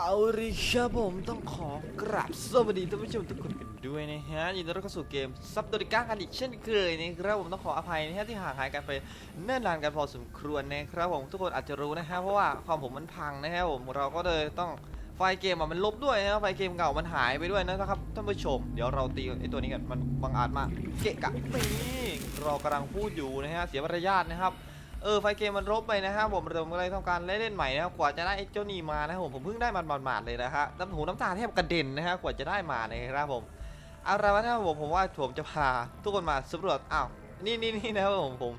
เอาริครับผมต้องขอกราบสวัสดีท่านผู้ชมทุกคนกันด้วยนะฮะยินดีต้อนรับเข้าสู่เกมซับโดริก้ากันอีกเช่นเคยนะครับผมต้องขออภัยนะฮะที่ห่างหายกันไปเนิ่นนานกันพอสมควรนะครับผมทุกคนอาจจะรู้นะฮะเพราะว่าความผมมันพังนะฮะผมเราก็เลยต้องไฟล์เกมอะมันลบด้วยนะไฟล์เกมเก่ามันหายไปด้วยนะครับท่านผู้ชมเดี๋ยวเราตีไอตัวนี้กันมันบังอาจมากเกะกะนี่เรากำลังพูดอยู่นะฮะเสียมารยาทนะครับ เออไฟเกมมันลบไปนะฮะผมเราก็เลยต้องการเล่นใหม่นะครับกว่าจะได้ไอ้เจ้านี่มานะผมผมเพิ่งได้มันหมาดๆเลยนะฮะน้ำหูน้ำตาแทบกระเด็นนะฮะกว่าจะได้มานะครับผมเอาละวะนะครับผมผมว่าผมจะพาทุกคนมาสำรวจอ้าวนี่นี่นี่นะครับผมผม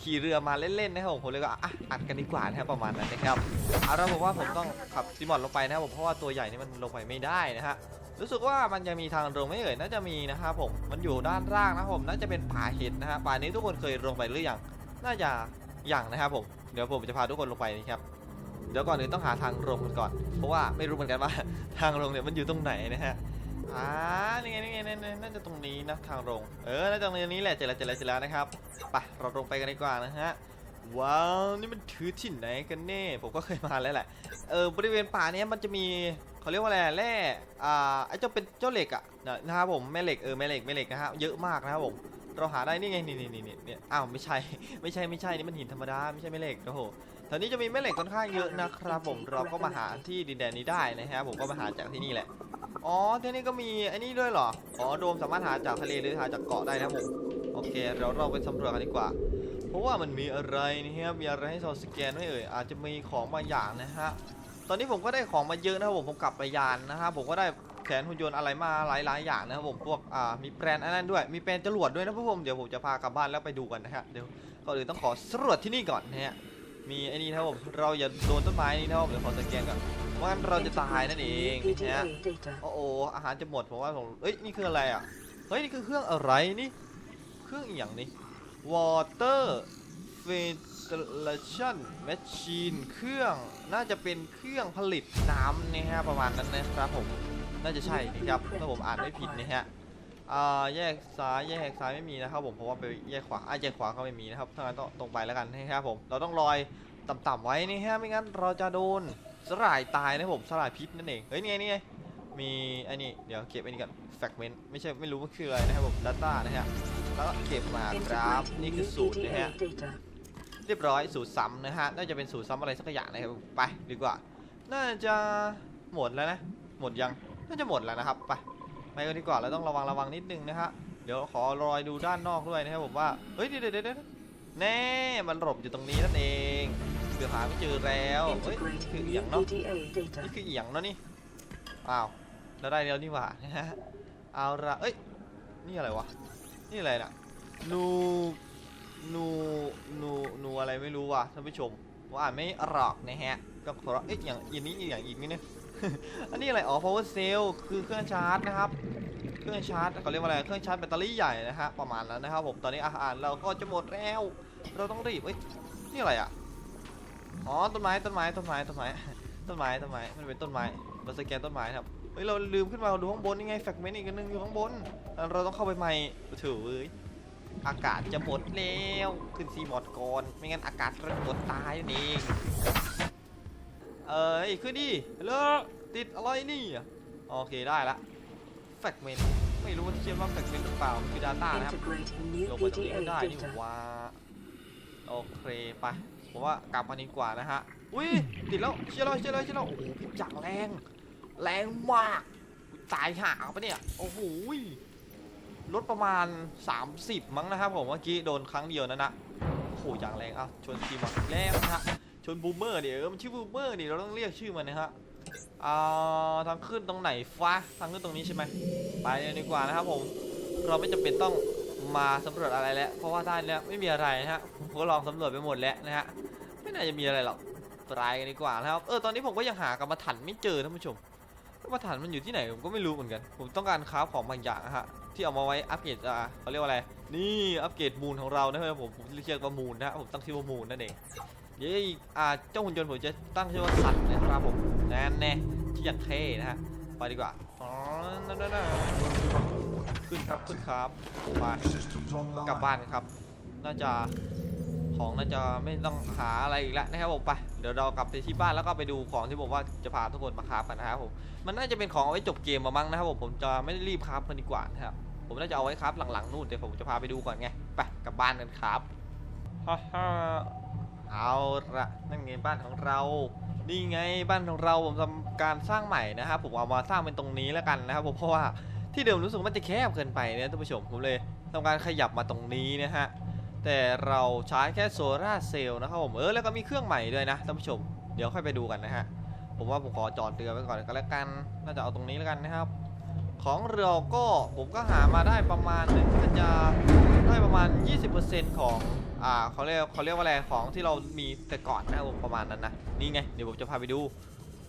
ขี่เรือมาเล่นๆนะครับผมผมเลยก็อะอัดกันดีกว่านะครับประมาณนั้นนะครับเอาละผมว่าผมต้องขับซิมอนลงไปนะครับผมเพราะว่าตัวใหญ่นี่มันลงไปไม่ได้นะฮะรู้สึกว่ามันยังมีทางลงไม่เอ่ยน่าจะมีนะครับผมมันอยู่ด้านล่างนะครับผมน่าจะเป็นป่าเห็ดนะฮะป่านี้ทุกคนเคยลงไปหรือยังน่าจะ อย่างนะครับผม เดี๋ยวผมจะพาทุกคนลงไปนะครับ เดี๋ยวก่อนอื่นต้องหาทางลงกันก่อน เพราะว่าไม่รู้เหมือนกันว่าทางลงเนี่ยมันอยู่ตรงไหนนะฮะ อ่า นี่ไงนี่ไงนี่น่าจะตรงนี้นะทางลง เออ น่าจะตรงนี้แหละ เจอแล้วเจอแล้วเจอแล้วนะครับ ไปเราลงไปกันดีกว่านะฮะ ว้าว นี่มันถือที่ไหนกันแน่ ผมก็เคยมาแล้วแหละ เออ บริเวณป่าเนี้ยมันจะมีเขาเรียกว่าอะไรแร่อ่าไอ้เจ้าเป็นเจ้าเหล็กอะนะนะครับผมแม่เหล็กเออแม่เหล็กแม่เหล็กนะฮะเยอะมากนะครับผม เราหาได้นี่ไงนี่นี่นี่นี่เนี่ยอ้าวไม่ใช่ ไม่ใช่ไม่ใช่นี่มันหินธรรมดาไม่ใช่แม่เหล็กโอ้โหแถวนี้จะมีแม่เหล็กค่อนข้างเยอะนะครับผมเราก็มาหาที่ดินแดนนี้ได้นะฮะผมก็มาหาจากที่นี่แหละอ๋อที่นี่ก็มีไอ้นี่ด้วยเหรออ๋อโดมสามารถหาจากทะเลหรือหาจากเกาะได้นะผมโอเคเราเราไปสำรวจกันดีกว่า เพราะว่ามันมีอะไรนี่ฮะมีอะไรให้เราสแกนไม่เอ่ยอาจจะมีของบางอย่างนะฮะตอนนี้ผมก็ได้ของมาเยอะนะครับผมผมกลับไปยานนะฮะผมก็ได้ แขนหุ่นยนต์อะไรมาหลายๆอย่างนะครับผมพวกอ่ามีแปรนอันนั้นด้วย มีแปรนจรวดด้วยนะพวกผมเดี๋ยวผมจะพากลับบ้านแล้วไปดูกันนะฮะเดี๋ยวก่อนอื่นต้องขอสำรวจที่นี่ก่อนนะฮะมีไอ้นี่นะครับผมเราอย่าโดนต้นไม้นี่นะครับผมเดี๋ยวขอสแกนก่อนว่างั้นเราจะตายนั่นเองนะฮะโอ้โหอาหารจะหมดผมว่าผมเอ้ยนี่คืออะไรอะเฮ้ยนี่คือเครื่องอะไรนี่เครื่องอย่างนี้ water filtration machine เครื่องน่าจะเป็นเครื่องผลิตน้ำนะฮะประมาณนั้นนะครับผม น่าจะใช่นะครับถ้าผมอ่านไม่ผิดนะฮะอ่าแยกซ้ายแยกซ้ายไม่มีนะครับผมเพราะว่าไปแยกขวาอะแยกขวาก็ไม่มีนะครับถ้างั้นต้องตรงไปแล้วกันนะครับผมเราต้องลอยต่ำๆไว้นี่ฮะไม่งั้นเราจะโดนสลายตายนะผมสลายพิษนั่นเองเฮ้ยนี่ไงนี่ไงมีอ้นี่เดี๋ยวเก็บอ้นี่ก่อน fragment ไม่ใช่ไม่รู้ว่าคืออะไรนะครับผม data นะฮะแล้วก็เก็บมาครับนี่คือสูตรนะฮะเรียบร้อยสูตรซ้ำนะฮะน่าจะเป็นสูตรซ้ำอะไรสักอย่างนะครับไปดีกว่า น่าจะหมดแล้วนะหมดยัง น่าจะหมดแล้วนะครับไปไปกันดีกว่าเราต้องระวังระวังนิดนึงนะฮะเดี๋ยวขอรอยดูด้านนอกด้วยนะครับผมว่าเฮ้ยเดี๋ยวเดี๋ยวเดี๋ยวแน่มันหลบอยู่ตรงนี้นั่นเองเดี๋ยวหาไม่เจอแล้วเฮ้ย Integrate คืออ new หย่างเนาะ PDA data. นี่คืออหย่างเนาะนี่อ้าวเราได้แล้วนี่หว่านะฮะเอาละเอ้ยนี่อะไรวะนี่อะไรน่ะนูนูนูนูอะไรไม่รู้ว่ะท่านผู้ชมว่าอ่านไม่ออกนะฮะก็ขอเอ๊ะอย่างอีกนี้อีกอย่างอีกนี่เนี่ย อันนี้อะไร อ๋อ power cell คือเครื่องชาร์จนะครับ เครื่องชาร์จเขาเรียกว่าอะไร เครื่องชาร์จแบตเตอรี่ใหญ่นะฮะ ประมาณนั้นนะครับผม ตอนนี้อาหารเราก็จะหมดแล้ว เราต้องรีบเอ้ย นี่อะไรอะ อ๋อ ต้นไม้ ต้นไม้ ต้นไม้ ต้นไม้ ต้นไม้ ต้นไม้ มันเป็นต้นไม้มาสแกนต้นไม้ครับ เฮ้ย เราลืมขึ้นมาดูข้างบนนี่ไง แฟกเมนต์อีกนหนึงอยู่ข้างบน เราต้องเข้าไปใหม่ถือเว้ยอากาศจะหมดแล้ว ขึ้นซีหมดก่อน ไม่งั้นอากาศระเบิดตายนั่นเอง เอ้ยขึ้นดิฮัลโหลติดอะไรนี่อะโอเคได้ละแฟกเมนต์ไม่รู้ว่าเชื่อว่าแฟกเมนต์หรือเปล่ามันคือ Data นะครับ Integrate new ลงมาตรงนี้ PDA ก็ได้นี่ data. ว่าโอเคไปผมว่ากลับมาดีกว่านะฮะอุ้ยติดแล้วเชื่อแล้วเชื่อแล้วเชื่อแล้วโอ้โหพิษจังแรง แรงมากตายห่าปะเนี่ยโอ้โหลดประมาณ 30 มั้งนะครับผมเมื่อกี้โดนครั้งเดียวนั่นนะโอ้โหอย่างแรงอะชนทีมมาแล้วนะฮะ ชนบูมเมอร์เนี่ยเออมันชื่อบูมเมอร์นี่เราต้องเรียกชื่อมันนะฮะอ่าทางขึ้นตรงไหนฟ้าทางขึ้นตรงนี้ใช่ไหมไปเลยดีกว่านะครับผมเราไม่จำเป็นต้องมาสำรวจอะไรแล้ว เพราะว่าด้านเนี้ยไม่มีอะไรนะฮะผมก็ลองสำรวจไปหมดแล้วนะฮะไม่น่าจะมีอะไรหรอกตายกันดีกว่านะครับเออตอนนี้ผมก็ยังหากรรมฐานไม่เจอท่านผู้ชมกรรมฐานมันอยู่ที่ไหนผมก็ไม่รู้เหมือนกัน ผมต้องการคราฟของบางอย่างนะฮะที่เอามาไว้อัปเกรดอ่าเขาเรียกว่าอะไร นี่อัปเกรดมูลของเรานะครับผมผมเรียกว่ามูลนะฮะผมตั้งชื่อว่ามูลนั่นเอง เดี๋ยวอีกอ่าเจ้าหุ่นยนต์ผมจะตั้งชื่อว่าสัตว์นะครับผมแน่แน่ที่อย่างเท่นะฮะไปดีกว่าอ๋อนั่นนั่นขึ้นครับขึ้นครับไปกลับบ้านครับ น่าจะของน่าจะไม่ต้องหาอะไรอีกแล้วนะครับผมไปเดี๋ยวเรากลับไปที่บ้านแล้วก็ไปดูของที่ผมว่าจะพาทุกคนมาคราฟกันนะครับผมมันน่าจะเป็นของเอาไว้จบเกมมามั้งนะครับผมผมจะไม่ได้รีบคราฟกันดีกว่านะครับผมน่าจะเอาไว้คราฟหลังๆนู่นแต่ผมจะพาไปดูก่อนไงไปกลับบ้านกันครับฮ่าฮ่า เอาละนั่นไงบ้านของเรา นี่ไงบ้านของเราผมทำการสร้างใหม่นะครับผมเอามาสร้างเป็นตรงนี้แล้วกันนะครับผมเพราะว่าที่เดิมรู้สึกมันจะแคบเกินไปนะท่านผู้ชมผมเลยทำการขยับมาตรงนี้นะฮะแต่เราใช้แค่โซลาร์เซลล์นะครับผมเออแล้วก็มีเครื่องใหม่ด้วยนะท่านผู้ชมเดี๋ยวค่อยไปดูกันนะฮะผมว่าผมขอจอดเรือไว้ก่อนก็แล้วกันน่าจะเอาตรงนี้แล้วกันนะครับ ของเราก็ผมก็หามาได้ประมาณหนึ่งที่มันจะได้ประมาณ 20%ของ อ่าเขาเรียกเขาเรียกว่าอะไรของที่เรามีแต่ก่อนนะผมประมาณนั้นนะนี่ไงเดี๋ยวผมจะพาไปดู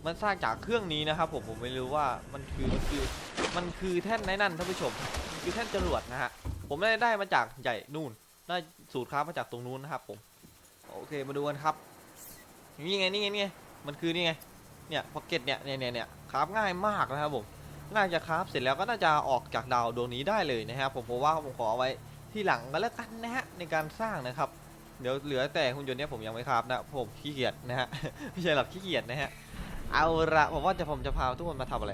มันสร้างจากเครื่องนี้นะครับผมผมไม่รู้ว่ามันคือมันคือมันคือแท่นไหนนั่นท่านผู้ชมมันคือแท่นจรวดนะฮะผมได้ได้มาจากใหญ่นู่น ได้สูตรค้ามาจากตรงนู้นนะครับผมโอเคมาดูกันครับนี่ไงนี่ไงนี่ไงมันคือนี่ไงเนี่ยพ็อกเก็ตเนี่ยเนี่ยเนี่ยเนี่ยคราฟง่ายมากนะครับผมน่าจะคราฟเสร็จแล้วก็น่าจะออกจากดาวดวงนี้ได้เลยนะครับผมผมว่าผมขอเอาไว้ ที่หลังกันแล้วกันนะฮะในการสร้างนะครับ เดี๋ยวเหลือแต่หุ่นยนต์เนี้ยผมยังไม่คราฟนะผมขี้เกียจนะฮะไม่ใช่หรอกขี้เกียจนะฮะเอาละผมว่าจะผมจะพาทุกคนมาทำอะไร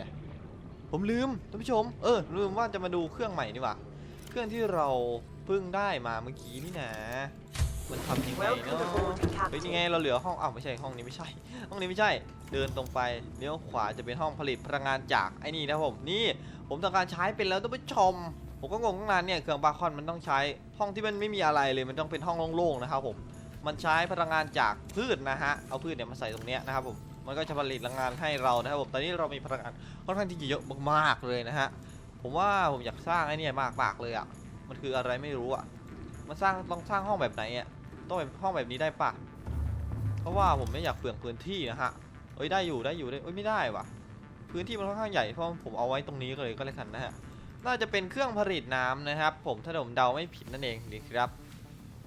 ผมลืมท่านผู้ชม เออลืมว่าจะมาดูเครื่องใหม่นี่หว่าเครื่องที่เราเพิ่งได้มาเมื่อกี้นี่นะมันทำยังไง Welcome เนาะ aboard, เฮ้ย Captain. นี่ไงเราเหลือห้องอ้าวไม่ใช่ห้องนี้ไม่ใช่ ห้องนี้ไม่ใช่ เดินตรงไปเลี้ยวขวาจะเป็นห้องผลิตพลังงานจากไอ้นี่นะครับผมนี่ ผมต้องการใช้เป็นแล้วท่านผู้ชม ผมก็งงตั้งนานเนี่ยเครื่องบาคอนมันต้องใช้ห้องที่มันไม่มีอะไรเลยมันต้องเป็นห้องโล่งๆนะครับผมมันใช้พลังงานจากพืชนะฮะเอาพืชเนี่ยมาใส่ตรงเนี้ยนะครับผมมันก็จะผลิตพลังงานให้เรานะครับผมตอนนี้เรามีพลังงานค่อนข้างที่จะเยอะมากๆเลยนะฮะผมว่าผมอยากสร้างไอ้นี่ยมากเลยอะมันคืออะไรไม่รู้อะมันสร้างต้องสร้างห้องแบบไหนอะต้องเป็นห้องแบบนี้ได้ปะเพราะว่าผมไม่อยากเปลืองพื้นที่นะฮะเอ้ยได้อยู่ได้อยู่ได้เอ้ยไม่ได้ว่ะพื้นที่มันค่อนข้างใหญ่เพราะผมเอาไว้ตรงนี้เลยก็เลยกันนะฮะ น่าจะเป็นเครื่องผลิตน้ำนะครับ ผมถ้าผมเดาไม่ผิดนั่นเองดีครับ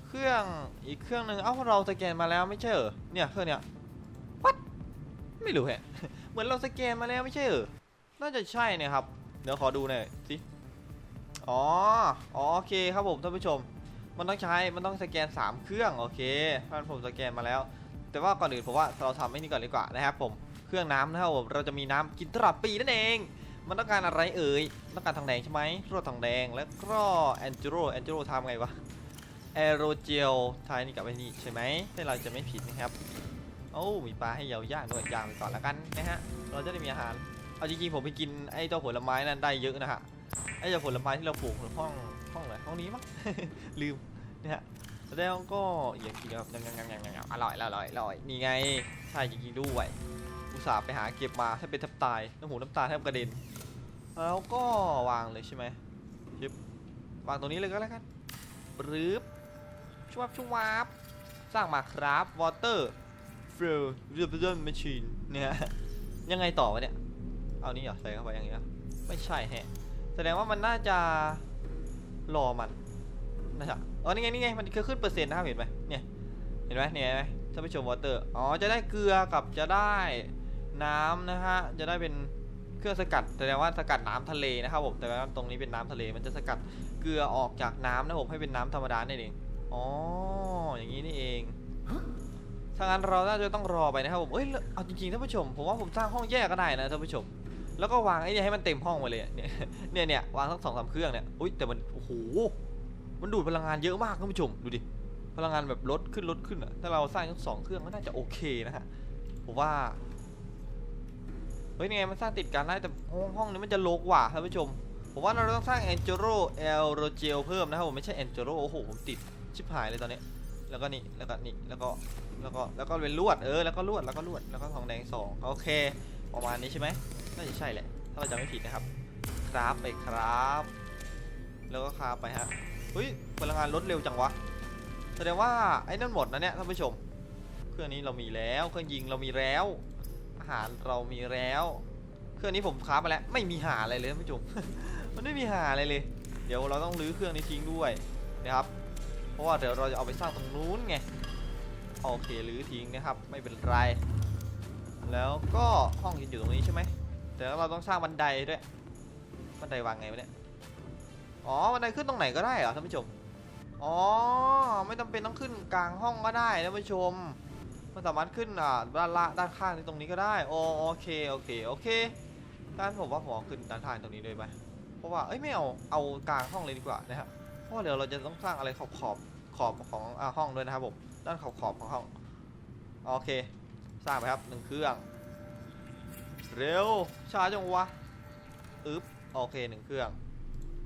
เครื่องอีกเครื่องหนึ่งเอ้าเราสแกนมาแล้วไม่ใช่เหรอเนี่ยเครื่องเนี้ยวัดไม่รู้แฮะเหมือนเราสแกนมาแล้วไม่ใช่เหรอน่าจะใช่เนะครับ เดี๋ยวขอดูหน่อยสิอ๋ออ๋อโอเคครับผมท่านผู้ชม มันต้องใช้มันต้องสแกน 3 เครื่องโอเคท่านผมสแกนมาแล้ว แต่ว่าก่อนอื่นผมว่าเราทำไอ้นี่ก่อนดีกว่านะครับผมเครื่องน้ำนะครับผมเราจะมีน้ำกินตลอดปีนั่นเอง มันต้องการอะไรเอ่ยต้องการทองแดงใช่ไหมรวดทองแดงแล้วก็แอนจูโรแอนจูโรทำไงวะแอโรเจลทายนี่กับไอ้นี่ใช่ไหมถ้าเราจะไม่ผิดนะครับโอ้มีปลาให้เราย่างด้วยย่างไปก่อนแล้วกันนะฮะเราจะได้มีอาหารเอาจริงๆผมไปกินไอ้เจ้าผลไม้นั้นได้เยอะนะฮะไอ้เจ้าผลไม้ที่เราปลูกในห้องห้องไหนห้องนี้มั้งลืมนะฮะแล้วก็อย่างกินครับยังยังยังยังยังอร่อยอร่อยอร่อยนี่ไงใช่จริงๆด้วย อุตส่าห์ไปหาเก็บมาถ้าเป็นแทบตายน้ำหูน้ำตาแทบกระเด็น แล้วก็วางเลยใช่ไหมยิบวางตรงนี้เลยก็แล้วกันปรึบชวบชวบสร้างมาครับวอเตอร์ฟิลเรียบเรียบแมชชีนเนี่ยยังไงต่อวะเนี่ย เอานี่เหรอใส่เข้าไปอย่างเงี้ยไม่ใช่แฮะ แสดงว่ามันน่าจะรอมันนะจ๊ะอ๋อนี่ไงนี่ไงมันคือขึ้นเปอร์เซ็นต์นะครับเห็นไหมเนี่ยเห็นไหมเนี่ยไหมท่านผู้ชมวอเตอร์อ๋อจะได้เกลือกับจะได้ น้ำนะฮะจะได้เป็นเครื่องสกัดแสดงว่าสกัดน้ำทะเลนะครับผมแต่ว่าตรงนี้เป็นน้ำทะเล มันจะสกัดเกลือออกจากน้ำนะผมให้เป็นน้ำธรรมดานี่เองอ๋ออย่างนี้นี่เองถ้างั้นเราน่าจะต้องรอไปนะครับผมเอ้ยเอาจริงๆท่านผู้ชม ผมว่าผมสร้างห้องแยกก็ได้นะท่านผู้ชม แล้วก็วางไอ้นี่ให้มันเต็มห้องไปเลย เนี่ย เนี่ยเนี่ยวางทั้งสองสามเครื่องเนี่ย อุ้ยแต่มัน โอ้โห มันดูดพลังงานเยอะมากท่านผู้ชม ดูดิ พลังงานแบบลดขึ้นลดขึ้นอะถ้าเราสร้างทั้งสองเครื่องก็น่าจะโอเคนะฮะ ผมว่า เฮ้ยนี่ไงมันสร้างติดกันได้แต่ห้องห้องนี้มันจะโลกว่าท่านผู้ชม ผมว่าเราต้องสร้าง a n g e l o e l r o g e l เพิ่มนะครับผมไม่ใช่ a n g e l o โอ้โหผมติดชิบหายเลยตอนนี้ แล้วก็นี่แล้วก็นี่แล้วก็แล้วก็แล้วก็เป็นลวดเออแล้วก็ลวดแล้วก็ลวดแล้วก็ทองแดงสองโอเคประมาณนี้ใช่ไหมน่าจะใช่แหละถ้าเราจำไม่ผิดนะครับ คราฟไปครับ แล้วก็คราฟไปฮะเฮ้ยพลังงานลดเร็วจังวะแสดงว่าไอ้นั่นหมดนะเนี่ยท่านผู้ชม เครื่องนี้เรามีแล้วเครื่องยิงเรามีแล้ว หารเรามีแล้ว เครื่องนี้ผมครามาแล้วไม่มีหาอะไรเลยท่านผู้ชมมันไม่มีหาอะไรเลย เดี๋ยวเราต้องรื้อเครื่องนี้ทิ้งด้วยนะครับ เพราะว่าเดี๋ยวเราจะเอาไปสร้างตรงนู้นไงโอเครื้อทิ้งนะครับไม่เป็นไร แล้วก็ห้องที่อยู่ตรงนี้ใช่ไหมแต่เราต้องสร้างบันไดด้วยบันไดวางไงวะเนี่ยอ๋อบันไดขึ้นตรงไหนก็ได้เหรอท่านผู้ชมอ๋อไม่จำเป็นต้องขึ้นกลางห้องก็ได้ท่านผู้ชม มันสามารถขึ้นอ่าด้านล่างด้านข้างตรงนี้ก็ได้โอโอเคโอเคโอเคด้านผมว่าผมขึ้นด้านข้างตรงนี้เลยไหมเพราะว่าเอ้ยไม่เอาเอากลางห้องเลยดีกว่านะครับเพราะเดี๋ยวเราจะต้องสร้างอะไรขอบขอบขอบของอ่าห้องด้วยนะครับผมด้านขอบขอบของห้องโอเค สร้างไปครับหนึ่งเครื่อง เร็วช้าจังวะอึ๊บโอเคหนึ่งเครื่อง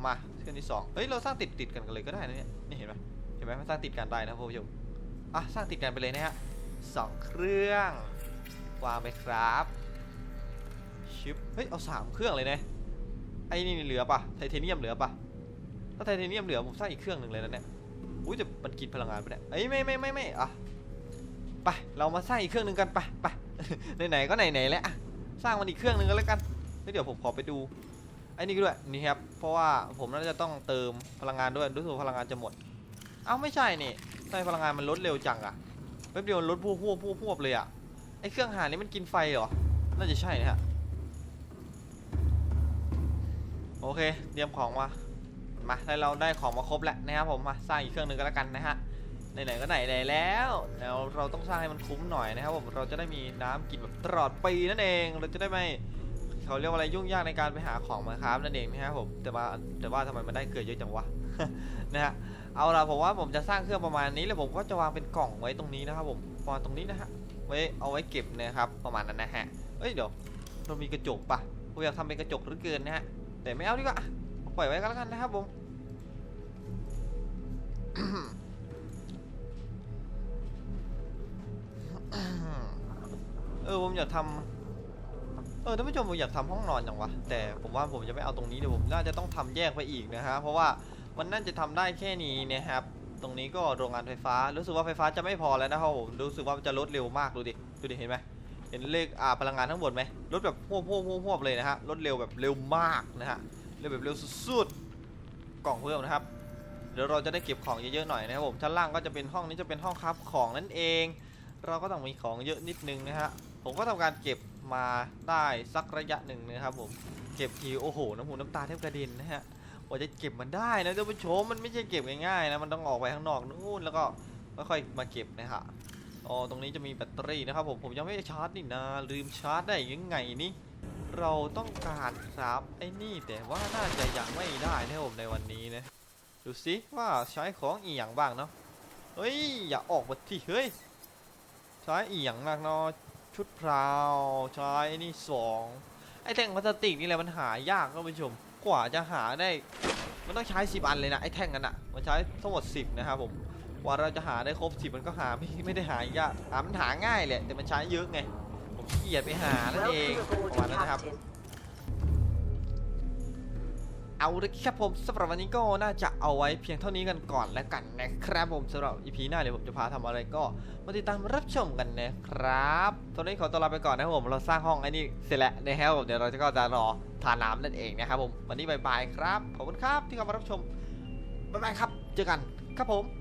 มาเครื่องที่สองเฮ้ยเราสร้างติดติดกันกันเลยก็ได้นะเนี่ยนี่เห็นไหมเห็นไหมมันสร้างติดกันได้นะคุณผู้ชมอะสร้างติดกันไปเลยนะฮะ สองเครื่อง วางไปครับ ชิป เฮ้ย เอาสามเครื่องเลยนะ ไอ้นี่เหลือปะไทเทเนียมเหลือปะถ้าไทเทเนียมเหลือผมสร้างอีกเครื่องหนึ่งเลยนะเนี่ย อุ้ยแต่มันกินพลังงานไปเนี่ยเอ้ยไม่ไม่ไม่ไม่อะไป เรามาสร้างอีกเครื่องหนึ่งกันไปไปไหนๆก็ไหนๆแล้วอะสร้างมันอีกเครื่องหนึ่งกันแล้วกันเดี๋ยวผมขอไปดูไอ้นี่ด้วยนี่ครับ เพราะว่าผมน่าจะต้องเติมพลังงานด้วยรู้สึกพลังงานจะหมด เอ้าไม่ใช่นี่ทำไมพลังงานมันลดเร็วจังอะ แป๊บเดียวรถพวบพวบพวบพวบเลยอะไอเครื่องหานี้มันกินไฟเหรอ น่าจะใช่นะฮะ โอเค เตรียมของมา มาได้เราได้ของมาครบแล้วนะครับผม มาสร้างอีกเครื่องหนึ่งก็แล้วกันนะฮะ ไหนๆก็ไหนๆแล้ว แล้วเราต้องสร้างให้มันคุ้มหน่อยนะครับผม เราจะได้มีน้ำกินแบบตลอดปีนั่นเอง เราจะได้ไม่ เขาเรียกว่าอะไรยุ่งยากในการไปหาของมาครับนั่นเองนะครับผมแต่ว่าแต่ว่าทำไมมันได้เกิดเยอะจังวะ นะฮะเอาละผมว่าผมจะสร้างเครื่องประมาณนี้แล้วผมก็จะวางเป็นกล่องไว้ตรงนี้นะครับผมวางตรงนี้นะฮะไว้เอาไว้เก็บนะครับประมาณนั้นนะฮะเอ้ยเดี๋ยวเรามีกระจกปะผมอยากทำเป็นกระจกหรือเกินนะฮะแต่ไม่เอาดีกว่าปล่อยไว้ก็แล้วกันนะครับผมเออผมอยากทำ ออท่านผู้ชมผมอยากทำห้องนอนจังวะแต่ผมว่าผมจะไม่เอาตรงนี้เดี๋ยวผมน่าจะต้องทำแยกไปอีกนะฮะเพราะว่ามันน่าจะทำได้แค่นี้นะครับตรงนี้ก็โรงงานไฟฟ้า รู้สึกว่าไฟฟ้าจะไม่พอแล้วนะครับผมรู้สึกว่ามันจะลดเร็วมากดูดิดูดิเห็นไหมเห็นเลขอ่าพลังงานทั้งหมดไหมลดแบบพวบพวบพวบพวบเลยนะฮะลดเร็วแบบเร็วมากนะฮะเร็วแบบเร็วสุดๆกล่องเพิ่มนะครับเดี๋ยวเราจะได้เก็บของเยอะๆหน่อยนะครับผมชั้นล่างก็จะเป็นห้องนี้จะเป็นห้องคับของนั่นเอง เราก็ต้องมีของเยอะนิดนึงนะฮะผมก็ทำการเก็บ มาได้สักระยะหนึ่งนะครับผมเก็บทีโอ้โหน้ำหูน้ำตาแทบกระเด็นนะฮะว่าจะเก็บมันได้นะท่านผู้ชมมันไม่ใช่เก็บง่ายๆนะมันต้องออกไปข้างนอกนู่นแล้วก็ค่อยๆมาเก็บนะฮะอ๋อตรงนี้จะมีแบตเตอรี่นะครับผมผมยังไม่ได้ชาร์จนี่นะลืมชาร์จได้ยังไงนี่เราต้องการครับไอ้นี่แต่ว่าน่าจะยังไม่ได้นะผมในวันนี้นะดูสิว่าใช้ของอีหยังบ้างเนาะเฮ้ยอย่าออกมาที่เฮ้ยใช้อีหยังนักเนาะ ชุดพราวใช้ไอ้นี่สองไอ้แท่งพลาสติกนี่แหละมันหายากครับผู้ชมกว่าจะหาได้ มันต้องใช้สิบอันเลยนะไอ้แท่งนั้นอะมันใช้ทั้งหมดสิบนะครับผมกว่าเราจะหาได้ครบสิบมันก็หาไม่ไม่ได้หายากหามันหาง่ายแหละแต่มันใช้เยอะไงผมขี้เกียจไปหานั่นเองประมาณนั้นนะครับ เอาละครับผมสำหรับวันนี้ก็น่าจะเอาไว้เพียงเท่านี้กันก่อนแล้วกันนะครับผมสำหรับอีพีหน้าเดี๋ยวผมจะพาทำอะไรก็มาติดตามรับชมกันนะครับตอนนี้ขอตัวลาไปก่อนนะครับผมเราสร้างห้องไอ้นี่เสร็จแล้วนะครับผมเดี๋ยวเราจะก็จะรอทาน้ำนั่นเองนะครับผมวันนี้บายบายครับขอบคุณครับที่เข้ามารับชมบายบายครับ เจอกันครับผม